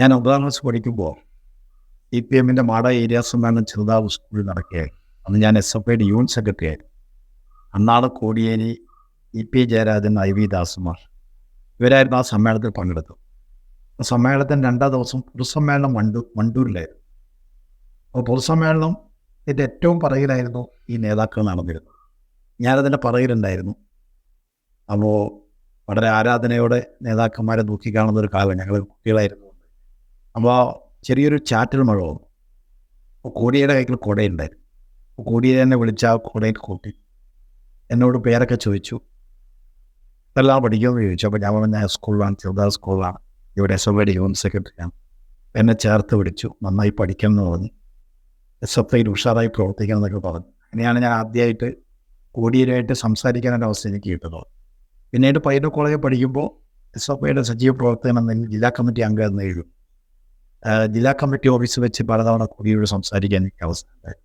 ഞാൻ ഒമ്പതാം ക്ലാസ് പഠിക്കുമ്പോൾ ഇ പി എമ്മിന്റെ മാട ഏരിയാസ് എന്നാണ് ചെറുതാവ് സ്കൂളിൽ നടക്കുകയായി അന്ന് ഞാൻ എസ് എഫ് ഐയുടെ യൂണിറ്റ് സെക്രട്ടറി ആയിരുന്നു. അന്നാൾ Kodiyeri E P Jayarajan I V ദാസുമാർ ഇവരായിരുന്നു ആ സമ്മേളനത്തിൽ പങ്കെടുത്തു ആ സമ്മേളനത്തിന്റെ രണ്ടാം ദിവസം പൊതുസമ്മേളനം വണ്ടൂർ വണ്ടൂരിലായിരുന്നു. അപ്പോൾ പൊതുസമ്മേളനം ഇതിന്റെ ഏറ്റവും പറയിലായിരുന്നു ഈ നേതാക്കൾ നടന്നിരുന്നത്. ഞാനതിന്റെ പറയിലുണ്ടായിരുന്നു അപ്പോൾ വളരെ ആരാധനയോടെ നേതാക്കന്മാരെ നോക്കിക്കാണുന്ന ഒരു കാലം ഞങ്ങൾ കുട്ടികളായിരുന്നു. അപ്പോൾ ചെറിയൊരു ചാറ്റൽ മഴ വന്നു. അപ്പോൾ കോടിയുടെ കയ്യിൽ കുടയുണ്ടായിരുന്നു. അപ്പോൾ കോടിയെ എന്നെ വിളിച്ച ആ കുടയിൽ കൂട്ടി. എന്നോട് പേരൊക്കെ ചോദിച്ചു. ഇതെല്ലാം പഠിക്കുമെന്ന് ചോദിച്ചു. അപ്പോൾ ഞാൻ പറഞ്ഞ സ്കൂളിലാണ് ചെറുതാ സ്കൂളിലാണ്. ഇവിടെ എസ് എഫ് ഐ ഹോം സെക്രട്ടറിയാണ്. എന്നെ ചേർത്ത് വിളിച്ചു നന്നായി പഠിക്കണം എന്ന് പറഞ്ഞു. എസ് എഫ് ഐയിൽ ഉഷാറായി പ്രവർത്തിക്കണം എന്നൊക്കെ പറഞ്ഞു. അങ്ങനെയാണ് ഞാൻ ആദ്യമായിട്ട് കോടിയരുമായിട്ട് സംസാരിക്കാനൊരു അവസ്ഥ എനിക്ക് കിട്ടുന്നത്. പിന്നീട് പൈനോ കോളേജിൽ പഠിക്കുമ്പോൾ എസ് എഫ് ഐയുടെ സജീവ പ്രവർത്തകൻ എന്നെങ്കിൽ ജില്ലാ കമ്മിറ്റി അംഗം എന്ന് എഴുതും ജില്ലാ കമ്മിറ്റി ഓഫീസ് വെച്ച് പലതവണ കോടിയോട് സംസാരിക്കാൻ എനിക്ക് അവസരം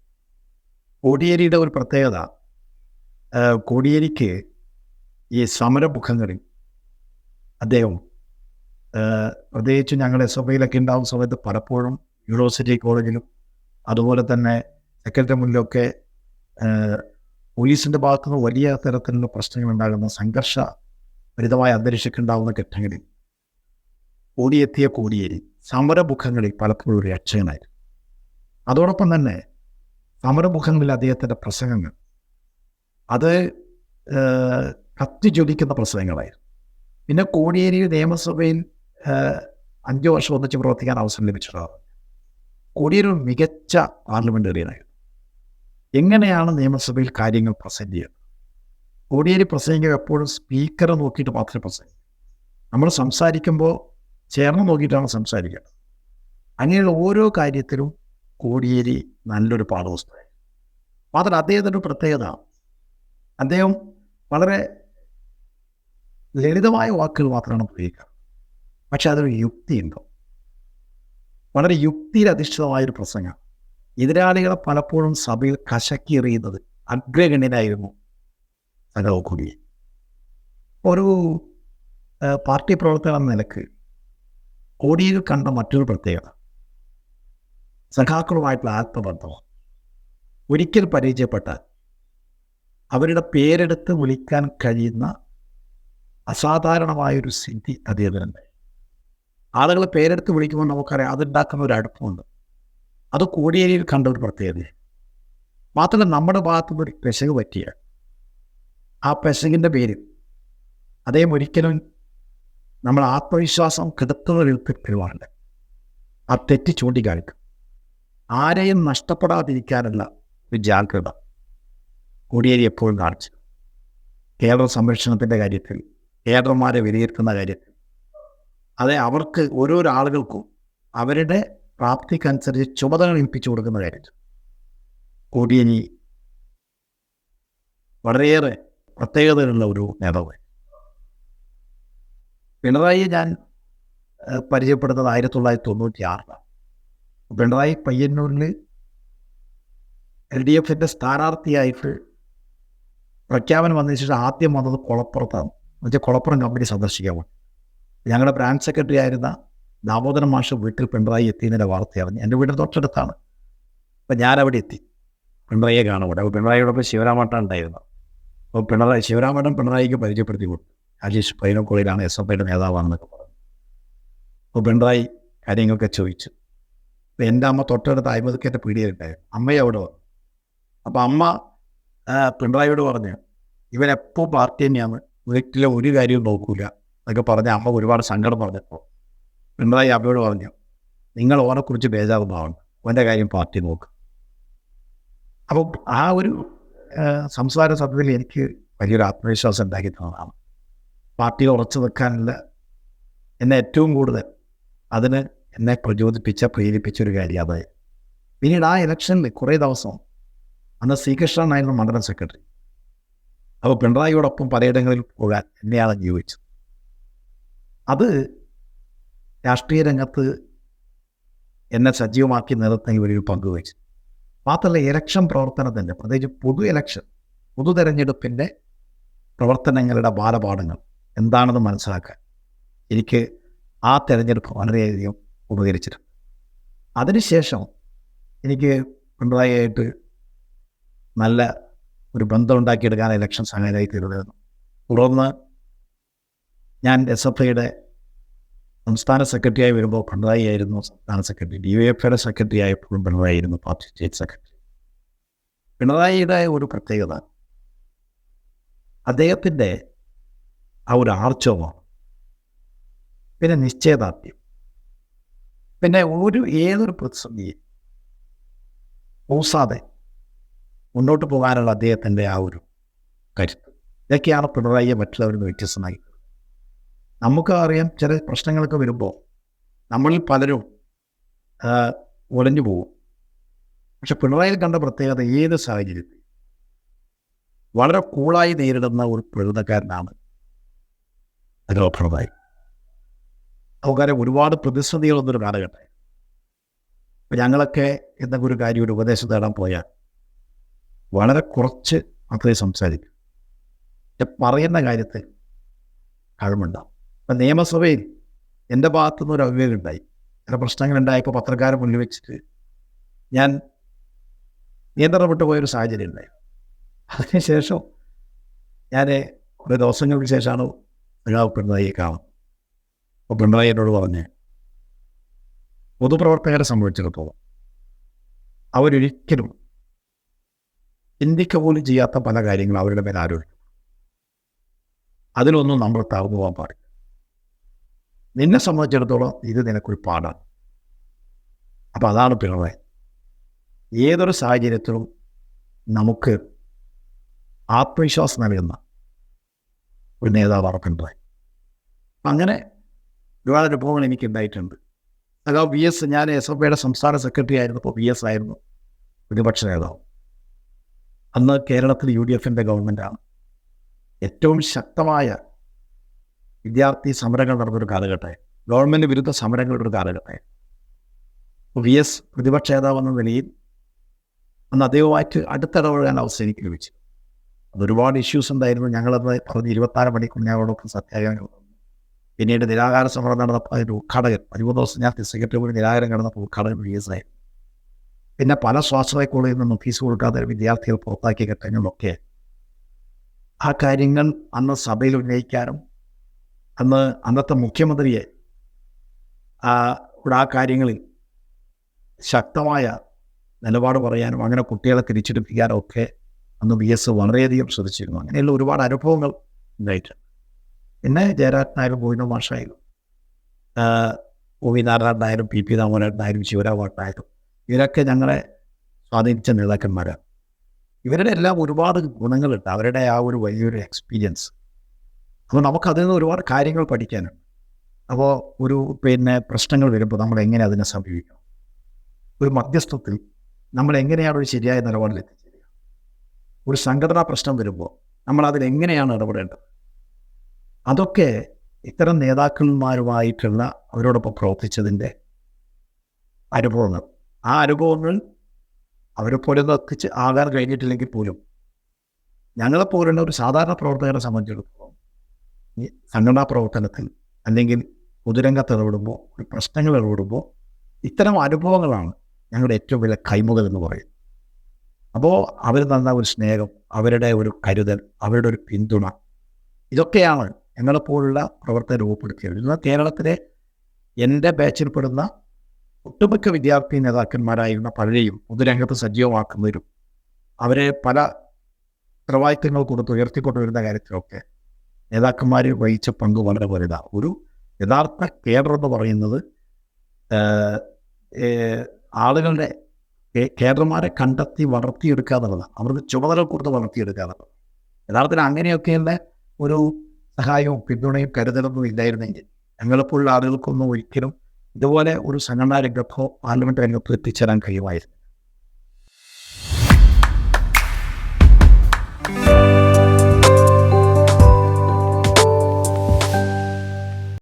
കോടിയേരിയുടെ ഒരു പ്രത്യേകത കോടിയേരിക്ക് ഈ സമരമുഖങ്ങളിൽ അദ്ദേഹം പ്രത്യേകിച്ച് ഞങ്ങൾ എസ് എഫ് ഐയിലൊക്കെ ഉണ്ടാകുന്ന സമയത്ത് പലപ്പോഴും യൂണിവേഴ്സിറ്റി കോളേജിലും അതുപോലെ തന്നെ സെക്രട്ടറി മുന്നിലൊക്കെ പോലീസിന്റെ ഭാഗത്തുനിന്ന് വലിയ തരത്തിലുള്ള പ്രശ്നങ്ങൾ ഉണ്ടാകുന്ന സംഘർഷ ഭരിതമായ അന്തരീക്ഷമൊക്കെ ഉണ്ടാകുന്ന ഘട്ടങ്ങളിൽ ഓടിയെത്തിയ കോടിയേരി സമരമുഖങ്ങളിൽ പലപ്പോഴും ഒരു രക്ഷകനായിരുന്നു. അതോടൊപ്പം തന്നെ സമരമുഖങ്ങളിൽ അദ്ദേഹത്തിന്റെ പ്രസംഗങ്ങൾ അത് കത്തി കത്തിജ്വലിക്കുന്ന പ്രസംഗങ്ങളായിരുന്നു. പിന്നെ കോടിയേരി നിയമസഭയിൽ അഞ്ചു വർഷം ഒന്നിച്ച് പ്രവർത്തിക്കാൻ അവസരം ലഭിച്ചിട്ടുള്ളത് കോടിയേരി ഒരു മികച്ച പാർലമെന്റേറിയനായിരുന്നു എങ്ങനെയാണ് നിയമസഭയിൽ കാര്യങ്ങൾ പ്രസന്റ് ചെയ്യുന്നത്? കോടിയേരി പ്രസംഗിക്കുക എപ്പോഴും സ്പീക്കറെ നോക്കിയിട്ട് മാത്രമേ പ്രസംഗിക്കൂ നമ്മൾ സംസാരിക്കുമ്പോൾ ചേർന്ന് നോക്കിയിട്ടാണ് സംസാരിക്കേണ്ടത് അങ്ങനെയുള്ള ഓരോ കാര്യത്തിലും കോടിയേരി നല്ലൊരു പാഠപുസ്തകം. മാത്രം അദ്ദേഹത്തിന്റെ പ്രത്യേകത. അദ്ദേഹം വളരെ ലളിതമായ വാക്കുകൾ മാത്രമാണ് ഉപയോഗിക്കുക. പക്ഷെ അതൊരു യുക്തിയുണ്ടോ? വളരെ യുക്തിയിൽ അധിഷ്ഠിതമായൊരു പ്രസംഗം. എതിരാളികളെ പലപ്പോഴും സഭയിൽ കശക്കി എറിയുന്നത് അഗ്രഗണ്യനായിരുന്നു സഖാവ് കൊടിയെ ഒരു പാർട്ടി പ്രവർത്തകൻ എന്ന നിലയ്ക്ക് കോടിയിൽ കണ്ട മറ്റൊരു പ്രത്യേകത. സഖാക്കളുമായിട്ടുള്ള ആത്മബന്ധം. ഒരിക്കൽ പരിചയപ്പെട്ട അവരുടെ പേരെടുത്ത് വിളിക്കാൻ കഴിയുന്ന അസാധാരണമായൊരു സിദ്ധി അദ്ദേഹത്തിനുണ്ട്. ആളുകളെ പേരെടുത്ത് വിളിക്കുമ്പോൾ നമുക്കറിയാം അതുണ്ടാക്കുന്ന ഒരു അടുപ്പമുണ്ട്. അത് കോടിയേരിയിൽ കണ്ട ഒരു പ്രത്യേകത മാത്രമല്ല നമ്മുടെ ഭാഗത്തുനിന്ന് ഒരു പെശക് പറ്റിയ ആ പെശകിന്റെ പേര്. അദ്ദേഹം ഒരിക്കലും നമ്മൾ ആത്മവിശ്വാസം കെടുത്തുന്ന വിധത്തിൽ പെരുമാറില്ല ആ തെറ്റ് ചൂണ്ടിക്കാണിക്കും. ആരെയും നഷ്ടപ്പെടാതിരിക്കാനുള്ള ഒരു ജാഗ്രത കോടിയേരി എപ്പോഴും കാണിച്ചു. കേരള സംരക്ഷണത്തിന്റെ കാര്യത്തിൽ കേരളന്മാരെ വിലയിരുത്തുന്ന കാര്യത്തിൽ അതെ അവർക്ക് ഓരോരോ ആളുകൾക്കും അവരുടെ പ്രാപ്തിക്കനുസരിച്ച് ചുമതലകൾ ഏൽപ്പിച്ചു കൊടുക്കുന്ന കാര്യത്തിൽ. കോടിയേരി വളരെയേറെ പ്രത്യേകതയുള്ള ഒരു നേതാവ്. പിണറായിയെ ഞാൻ പരിചയപ്പെടുന്നത് ആയിരത്തി തൊള്ളായിരത്തി തൊണ്ണൂറ്റി ആറിലാണ് പിണറായി പയ്യന്നൂരിൽ എൽ ഡി എഫിന്റെ സ്ഥാനാർത്ഥിയായിട്ട് പ്രഖ്യാപനം വന്നതിന് ശേഷം ആദ്യം വന്നത് കുളപ്പുറത്താണ്. എന്നുവെച്ചാൽ കുളപ്പുറം കമ്പനി സന്ദർശിക്കാൻ ഞങ്ങളുടെ ബ്രാഞ്ച് സെക്രട്ടറി ആയിരുന്ന ദാമോദരൻ മാഷ് വീട്ടിൽ പിണറായി എത്തിയതിന്റെ വാർത്ത അറിഞ്ഞു എന്റെ വീടിന്റെ തൊട്ടടുത്താണ്. അപ്പം ഞാൻ അവിടെ എത്തി. പിണറായിയെ കാണുമ്പോൾ അപ്പോൾ പിണറായിയോടൊപ്പം ശിവരാമട്ടൻ ഉണ്ടായിരുന്നു. അപ്പോൾ പിണറായി ശിവരാമേട്ടൻ പിണറായിക്ക് പരിചയപ്പെടുത്തി കൊടുത്തു. രാജേഷ് പൈനക്കോളിയിലാണ് എസ് എഫ് ഐയുടെ നേതാവാണെന്നൊക്കെ പറഞ്ഞു. അപ്പോൾ പിണറായി കാര്യങ്ങളൊക്കെ ചോദിച്ചു. എന്റെ അമ്മ തൊട്ടടുത്ത് അഴിമതിക്കേറ്റ പീടികയുണ്ടായിരുന്നു അമ്മയെ അവിടെ വന്നു. അപ്പോൾ അമ്മ പിണറായിയോട് പറഞ്ഞു ഇവൻ എപ്പോൾ പാർട്ടി തന്നെയാണ്. വീട്ടിലെ ഒരു കാര്യവും നോക്കൂല. എന്നൊക്കെ പറഞ്ഞ് അമ്മ ഒരുപാട് സങ്കടം പറഞ്ഞപ്പോൾ പിണറായി അമ്മയോട് പറഞ്ഞു നിങ്ങൾ ഓനെക്കുറിച്ച് ബേജാറുണ്ടാവണം ഓന്റെ കാര്യം പാർട്ടി നോക്കും. അപ്പോൾ ആ ഒരു സംസാര സഭയിൽ എനിക്ക് വലിയൊരു ആത്മവിശ്വാസം ഉണ്ടാക്കി തന്നതാണ്. പാർട്ടിയിൽ ഉറച്ചു നിൽക്കാനുള്ള എന്നെ ഏറ്റവും കൂടുതൽ അതിന് എന്നെ പ്രചോദിപ്പിച്ച പ്രേരിപ്പിച്ച ഒരു കാര്യം അതായത് പിന്നീട് ആ ഇലക്ഷനിൽ കുറേ ദിവസം അന്ന് ശ്രീകൃഷ്ണനായിരുന്നു മണ്ഡലം സെക്രട്ടറി. അപ്പോൾ പിണറായിയോടൊപ്പം പലയിടങ്ങളിൽ പോകാൻ എന്നെയാണ് നിയോഗിച്ചത്. അത് രാഷ്ട്രീയ രംഗത്ത് എന്നെ സജീവമാക്കി നിർത്തുന്നതിൽ ഒരു പങ്ക് വഹിച്ചു മാത്രമല്ല ഇലക്ഷൻ പ്രവർത്തനത്തിന്റെ പ്രത്യേകിച്ച് പൊതു ഇലക്ഷൻ പൊതു തെരഞ്ഞെടുപ്പിന്റെ പ്രവർത്തനങ്ങളുടെ ബാലപാഠങ്ങൾ എന്താണെന്ന് മനസ്സിലാക്കാൻ എനിക്ക് ആ തിരഞ്ഞെടുപ്പ് വളരെയധികം ഉപകരിച്ചിട്ടുണ്ട്. അതിനുശേഷം എനിക്ക് പിണറായിയായിട്ട് നല്ല ഒരു ബന്ധം ഉണ്ടാക്കിയെടുക്കാൻ ഇലക്ഷൻ സമയത്തായി തീർന്നിരുന്നു. തുടർന്ന് ഞാൻ എസ് എഫ് ഐയുടെ സംസ്ഥാന സെക്രട്ടറിയായി വരുമ്പോൾ പിണറായി ആയിരുന്നു സംസ്ഥാന സെക്രട്ടറി ഡി വൈ എഫ് ഐയുടെ സെക്രട്ടറി ആയപ്പോഴും പിണറായി ആയിരുന്നു പാർട്ടി സ്റ്റേറ്റ് സെക്രട്ടറി പിണറായിയുടെ ഒരു പ്രത്യേകത അദ്ദേഹത്തിന്റെ ആ ഒരു ആർജവമാണ് പിന്നെ നിശ്ചയദാർഢ്യം. പിന്നെ ഒരു ഏതൊരു പ്രതിസന്ധിയെ ഊസാതെ മുന്നോട്ട് പോകാനുള്ള അദ്ദേഹത്തിന്റെ ആ ഒരു കരുത്ത്. ഇതൊക്കെയാണ് പിണറായിയെ മറ്റുള്ളവരിൽ നിന്ന് വ്യത്യസ്തമായി. നമുക്ക് അറിയാം ചില പ്രശ്നങ്ങളൊക്കെ വരുമ്പോൾ നമ്മളിൽ പലരും ഒലഞ്ഞു പോകും. പക്ഷെ പിണറായിൽ കണ്ട പ്രത്യേകത ഏത് സാഹചര്യത്തിൽ വളരെ കൂളായി നേരിടുന്ന ഒരു പ്രകൃതക്കാരനാണ് പിണറായി നമുക്കറിയാം ഒരുപാട് പ്രതിസന്ധികളൊന്നൊരു കാലഘട്ടം. അപ്പം ഞങ്ങളൊക്കെ എന്തെങ്കിലും ഒരു കാര്യം ഒരു ഉപദേശം തേടാൻ പോയാൽ വളരെ കുറച്ച് മാത്രമേ സംസാരിക്കൂ. പറയുന്ന കാര്യത്തിൽ കഴിവുണ്ടാവും അപ്പം നിയമസഭയിൽ എന്റെ ഭാഗത്തുനിന്ന് ഒരു അവിവേകം ഉണ്ടായി. ചില പ്രശ്നങ്ങൾ ഉണ്ടായപ്പോൾ പത്രക്കാരെ മുന്നിൽ വെച്ചിട്ട് ഞാൻ നിയന്ത്രണം വിട്ടു പോയൊരു സാഹചര്യം ഉണ്ടായി. അതിനുശേഷം ഞാൻ കുറേ ദിവസങ്ങൾക്ക് ശേഷമാണ് സഖാവ് പിണറായിയെ കാണും അപ്പോൾ പിണറായി എന്നോട് പറഞ്ഞ് പൊതുപ്രവർത്തകരെ സംബന്ധിച്ചിടത്തോളം അവരൊരിക്കലും ചിന്തിക്ക പോലും ചെയ്യാത്ത പല കാര്യങ്ങളും അവരുടെ മേലെ ആരോപിക്കും. അതിലൊന്നും നമ്മൾ തകർന്നു പോകാൻ പാടില്ല. നിന്നെ സംബന്ധിച്ചിടത്തോളം ഇത് നിനക്കൊരു പാടാണ് അപ്പോൾ അതാണ് പിണറായി. ഏതൊരു സാഹചര്യത്തിലും നമുക്ക് ആത്മവിശ്വാസം നൽകുന്ന ഒരു നേതാവാണ് പിണറായി അങ്ങനെ ഒരുപാട് അനുഭവങ്ങൾ എനിക്ക് ഉണ്ടായിട്ടുണ്ട്. സഖാവ് വി എസ് ഞാൻ എസ് എഫ് ഐയുടെ സംസ്ഥാന സെക്രട്ടറി ആയിരുന്നു അപ്പോൾ വി എസ് ആയിരുന്നു പ്രതിപക്ഷ നേതാവ്. അന്ന് കേരളത്തിൽ യു ഡി എഫിന്റെ ഗവൺമെന്റാണ്. ഏറ്റവും ശക്തമായ വിദ്യാർത്ഥി സമരങ്ങൾ നടന്നൊരു കാലഘട്ടമായി. ഗവൺമെന്റ് വിരുദ്ധ സമരങ്ങളുടെ ഒരു കാലഘട്ടമായി. വി എസ് പ്രതിപക്ഷ നേതാവ് എന്ന നിലയിൽ അന്ന് അദ്ദേഹവുമായിട്ട് അടുത്തിടപഴകാൻ അവസരം എനിക്ക് ലഭിച്ചു. അത് ഒരുപാട് ഇഷ്യൂസ് ഉണ്ടായിരുന്നു. ഞങ്ങളത് പറഞ്ഞ് ഇരുപത്താറ് മണിക്കൂർ ഞങ്ങളോടൊപ്പം സത്യാഗ്രഹം പിന്നീട് നിരാഹാര സമരം നടന്നപ്പോൾ അതിന്റെ ഉദ്ഘാടകൻ പതിമൂന്ന് ദിവസം ഞാൻ സെക്രട്ടറി കൂടി നിരാഹാരം കിടന്നപ്പോൾ ഉദ്ഘാടകൻ വി എസ് ആയിരുന്നു. പിന്നെ പല സ്വാശ്രയ കോളേജിൽ നിന്നും ഫീസ് കൊടുക്കാതെ വിദ്യാർത്ഥികൾ പുറത്താക്കിയ ഘട്ടങ്ങളിലൊക്കെ ആ കാര്യങ്ങൾ അന്ന് സഭയിൽ ഉന്നയിക്കാനും അന്ന് അന്നത്തെ മുഖ്യമന്ത്രിയെ ഇവിടെ ആ കാര്യങ്ങളിൽ ശക്തമായ നിലപാട് പറയാനും അങ്ങനെ കുട്ടികളെ തിരിച്ചെടുപ്പിക്കാനും ഒക്കെ അന്ന് വി എസ് വളരെയധികം ശ്രദ്ധിച്ചിരുന്നു. അങ്ങനെയുള്ള ഒരുപാട് അനുഭവങ്ങൾ ഉണ്ടായിട്ടുണ്ട്. പിന്നെ ജയരാജ് നായരും ഗോവിന്ദ മാഷായാലും ഒ വി നാരായണനായാലും പി. പി. രാമനായനായാലും ശിവരാമനായാലും ഇവരൊക്കെ ഞങ്ങളെ സ്വാധീനിച്ച നേതാക്കന്മാരാണ്. ഇവരുടെ എല്ലാം ഒരുപാട് ഗുണങ്ങളുണ്ട്. അവരുടെ ആ ഒരു വലിയൊരു എക്സ്പീരിയൻസ് അപ്പോൾ നമുക്ക് അതിൽ നിന്ന് ഒരുപാട് കാര്യങ്ങൾ പഠിക്കാനുണ്ട്. അപ്പോൾ ഒരു പിന്നെ പ്രശ്നങ്ങൾ വരുമ്പോൾ നമ്മൾ എങ്ങനെ അതിനെ സമീപിക്കണം? ഒരു മധ്യസ്ഥത്തിൽ നമ്മൾ എങ്ങനെയാണ് ഒരു ശരിയായ നിലപാടിൽ എത്തിച്ചേരുക ഒരു സംഘടനാ പ്രശ്നം വരുമ്പോൾ നമ്മൾ അതിൽ എങ്ങനെയാണ് ഇടപെടേണ്ടത്? അതൊക്കെ ഇത്തരം നേതാക്കന്മാരുമായിട്ടുള്ള അവരോടൊപ്പം പ്രവർത്തിച്ചതിന്റെ അനുഭവങ്ങൾ. ആ അനുഭവങ്ങൾ അവരെ പോലെ എത്തിച്ച് ആകാൻ കഴിഞ്ഞിട്ടില്ലെങ്കിൽ പോലും ഞങ്ങളെപ്പോലുള്ള ഒരു സാധാരണ പ്രവർത്തകരെ സംബന്ധിച്ചിടത്തോളം ഈ സംഘടനാ പ്രവർത്തനത്തിൽ അല്ലെങ്കിൽ പൊതുരംഗത്ത് ഇടപെടുമ്പോൾ ഒരു പ്രശ്നങ്ങൾ ഇടപെടുമ്പോൾ ഇത്തരം അനുഭവങ്ങളാണ് ഞങ്ങളുടെ ഏറ്റവും വലിയ കൈമുതൽ എന്ന് പറയുന്നത്. അപ്പോൾ അവർ തന്ന ഒരു സ്നേഹം അവരുടെ ഒരു കരുതൽ അവരുടെ ഒരു പിന്തുണ ഇതൊക്കെയാണ് ഞങ്ങളെപ്പോലുള്ള പ്രവർത്തനം രൂപപ്പെടുത്തിയത്. ഇന്ന് കേരളത്തിലെ എന്റെ ബാച്ചിൽപ്പെടുന്ന ഒട്ടുമിക്ക വിദ്യാർത്ഥി നേതാക്കന്മാരായിരുന്ന പലരെയും പൊതുരംഗത്ത് സജീവമാക്കുന്നതിലും അവരെ പല ഉത്തരവാദിത്തങ്ങൾ കൊടുത്ത് ഉയർത്തിക്കൊണ്ടുവരുന്ന കാര്യത്തിലൊക്കെ നേതാക്കന്മാർ വഹിച്ച പങ്ക് വളരെ വലുതാണ്. ഒരു യഥാർത്ഥ കേഡർ എന്ന് പറയുന്നത് ആളുകളുടെ കേഡർമാരെ കണ്ടെത്തി വളർത്തിയെടുക്കുക എന്നുള്ളതാണ്. അവർക്ക് ചുമതല കൊടുത്ത് വളർത്തിയെടുക്കുക എന്നുള്ളത് യഥാർത്ഥത്തിൽ അങ്ങനെയൊക്കെയുള്ള ഒരു സഹായവും പിന്തുണയും കരുതലൊന്നും ഇല്ലായിരുന്നെങ്കിൽ ഞങ്ങളെപ്പോഴുള്ള ആളുകൾക്കൊന്നും ഒരിക്കലും ഇതുപോലെ ഒരു സംഘടനാ രംഗത്തോ പാർലമെന്റ് രംഗത്തോ എത്തിച്ചേരാൻ കഴിയുമായിരുന്നു.